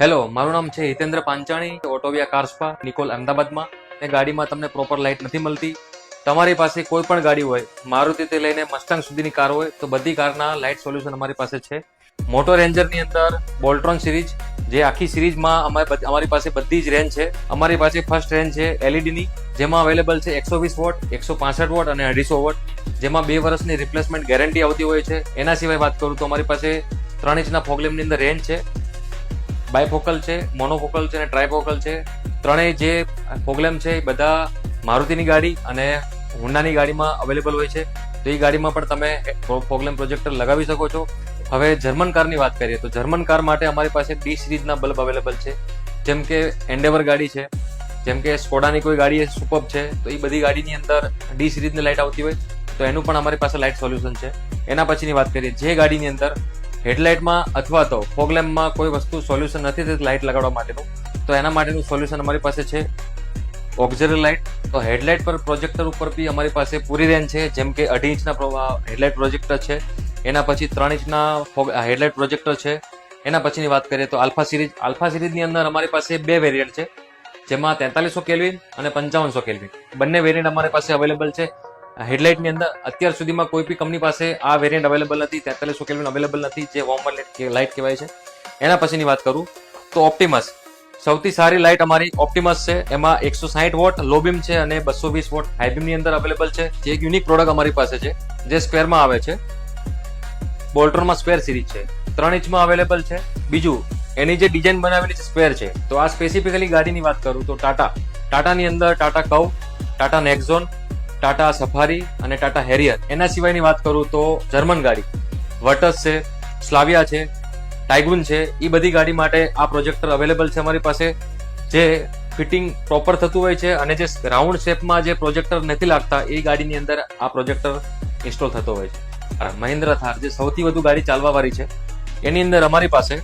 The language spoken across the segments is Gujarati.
હેલો મારું નામ છે હિતેન્દ્ર પાંચાણી ઓટોવિયા કારસ્પા નિકોલ અમદાવાદમાં. એ ગાડીમાં તમને પ્રોપર લાઇટ નથી મળતી. તમારી પાસે કોઈ પણ ગાડી હોય મારુતિથી લઈને મસ્ટંગ સુધીની કાર હોય, તો બધી કારના લાઇટ સોલ્યુશન અમારી પાસે છે. મોટો રેન્જરની અંદર બોલ્ટ્રોન સિરીઝ જે આખી સિરીઝમાં અમારી અમારી પાસે બધી જ રેન્જ છે. અમારી પાસે ફર્સ્ટ રેન્જ છે એલઈડીની જેમાં અવેલેબલ છે એકસો વીસ વોટ, એકસો પાસઠ વોટ અને અઢીસો વોટ. જેમાં બે વર્ષની રિપ્લેસમેન્ટ ગેરંટી આવતી હોય છે. એના સિવાય વાત કરું તો અમારી પાસે ત્રણ ઇંચના ફોગલેમની અંદર રેન્જ છે. બાયફોકલ છે મોનોફોકલ છે અને ટ્રાયફોકલ છે. ત્રણેય જે પ્રોબ્લેમ છે એ બધા મારુતિની ગાડી અને હોન્ડાની ગાડીમાં અવેલેબલ હોય છે. તો એ ગાડીમાં પણ તમે પ્રોબ્લેમ પ્રોજેક્ટર લગાવી શકો છો. હવે જર્મન કારની વાત કરીએ તો જર્મન કાર માટે અમારી પાસે ડી સિરીઝના બલ્બ અવેલેબલ છે. જેમ કે એન્ડેવર ગાડી છે, જેમ કે સ્કોડાની કોઈ ગાડી સુપર છે, તો એ બધી ગાડીની અંદર ડી સિરીઝની લાઇટ આવતી હોય. તો એનું પણ અમારી પાસે લાઇટ સોલ્યુશન છે. એના પછીની વાત કરીએ, જે ગાડીની અંદર હેડલાઇટમાં અથવા તો ફોગલેમ્પમાં કોઈ વસ્તુ સોલ્યુશન નથી થતી લાઇટ લગાડવા માટેનું, તો એના માટેનું સોલ્યુશન અમારી પાસે છે ઓક્ઝરી લાઇટ તો હેડલાઇટ પર પ્રોજેક્ટર ઉપર બી અમારી પાસે પૂરી રેન્જ છે, જેમ કે અઢી ઇંચના હેડલાઇટ પ્રોજેક્ટર છે. એના પછી ત્રણ ઇંચના હેડલાઇટ પ્રોજેક્ટર છે. એના પછીની વાત કરીએ તો આલ્ફા સિરીઝ. આલ્ફા સિરીઝની અંદર અમારી પાસે બે વેરિયન્ટ છે, જેમાં તેતાલીસો કેલ્વિન અને પંચાવનસો કેલ્વિન. બંને વેરિયન્ટ અમારી પાસે અવેલેબલ છે. હેડલાઇટની અંદર અત્યાર સુધીમાં કોઈ બી કંપની પાસે આ વેરિયન્ટ અવેલેબલ નથી, તેતાલીસો કેલ્વિન અવેલેબલ નથી, જે વોર્મ લાઇટ કહેવાય છે. એના પછીની વાત કરું તો ઓપ્ટિમસ સૌથી સારી લાઇટ અમારી ઓપ્ટિમસ છે. એમાં એકસો સાહીઠ વોટ લો બીમ છે અને બસો વીસ વોટ હાઈ બીમની અંદર અવેલેબલ છે. જે એક યુનિક પ્રોડક્ટ અમારી પાસે છે, જે સ્ક્વેરમાં આવે છે. બોલ્ટ્રોનમાં સ્ક્વેર સિરીઝ છે. ત્રણ ઇંચમાં અવેલેબલ છે. બીજું, એની જે ડિઝાઇન બનાવેલી છે સ્ક્વેર છે. તો આ સ્પેસિફિકલી ગાડીની વાત કરું તો ટાટા ટાટાની અંદર ટાટા કવ ટાટા નેક્ઝોન ટાટા સફારી અને ટાટા હેરિયર. એના સિવાયની વાત કરું તો જર્મન ગાડી. વટસ છે, સ્લાવિયા છે ટાઇગુન છે એ બધી ગાડી માટે આ પ્રોજેક્ટર અવેલેબલ છે અમારી પાસે. જે ફિટિંગ પ્રોપર થતું હોય છે અને જે રાઉન્ડ શેપમાં જે પ્રોજેક્ટર નથી લાગતા એ ગાડીની અંદર આ પ્રોજેક્ટર ઇન્સ્ટોલ થતો હોય છે. મહિન્દ્રા થાર, જે સૌથી વધુ ગાડી ચાલવાવાળી છે. એની અંદર અમારી પાસે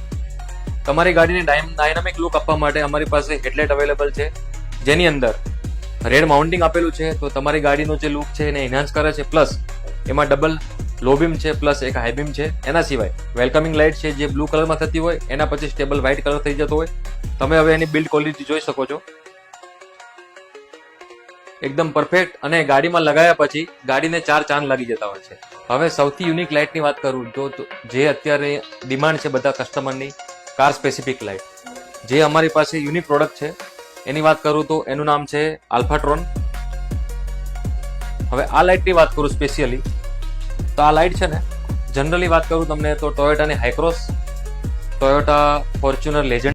તમારી ગાડીને ડાયનામિક લુક આપવા માટે અમારી પાસે હેડલાઇટ અવેલેબલ છે. જેની અંદર રેડ માઉન્ટિંગ આપેલું છે, તો તમારી ગાડીનો જે લુક છે એને એન્હાન્સ કરે છે પ્લસ એમાં ડબલ લો બીમ છે પ્લસ એક હાઈ બીમ છે. એના સિવાય વેલકમિંગ લાઇટ છે જે બ્લુ કલરમાં થતી હોય, એના પછી સ્ટેબલ વ્હાઇટ કલર થઈ જતો હોય. તમે હવે એની બિલ્ડ ક્વોલિટી જોઈ શકો છો. એકદમ પરફેક્ટ અને ગાડીમાં લગાવ્યા પછી ગાડીને ચાર ચાંદ લાગી જતા હોય છે. હવે સૌથી યુનિક લાઇટની વાત કરું તો જે અત્યારે ડિમાન્ડ છે બધા કસ્ટમરની કાર સ્પેસિફિક લાઇટ જે અમારી પાસે યુનિક પ્રોડક્ટ છે એની વાત કરું તો એનું નામ છે આલ્ફાટ્રોન. હવે આ લાઇટની વાત કરું સ્પેશિયલી, તો આ લાઇટ છે ને, જનરલી વાત કરું તમને તો ટોયોટાની હાઇક્રોસ, ટોયોટા ફોર્ચ્યુનર લેજન્ડ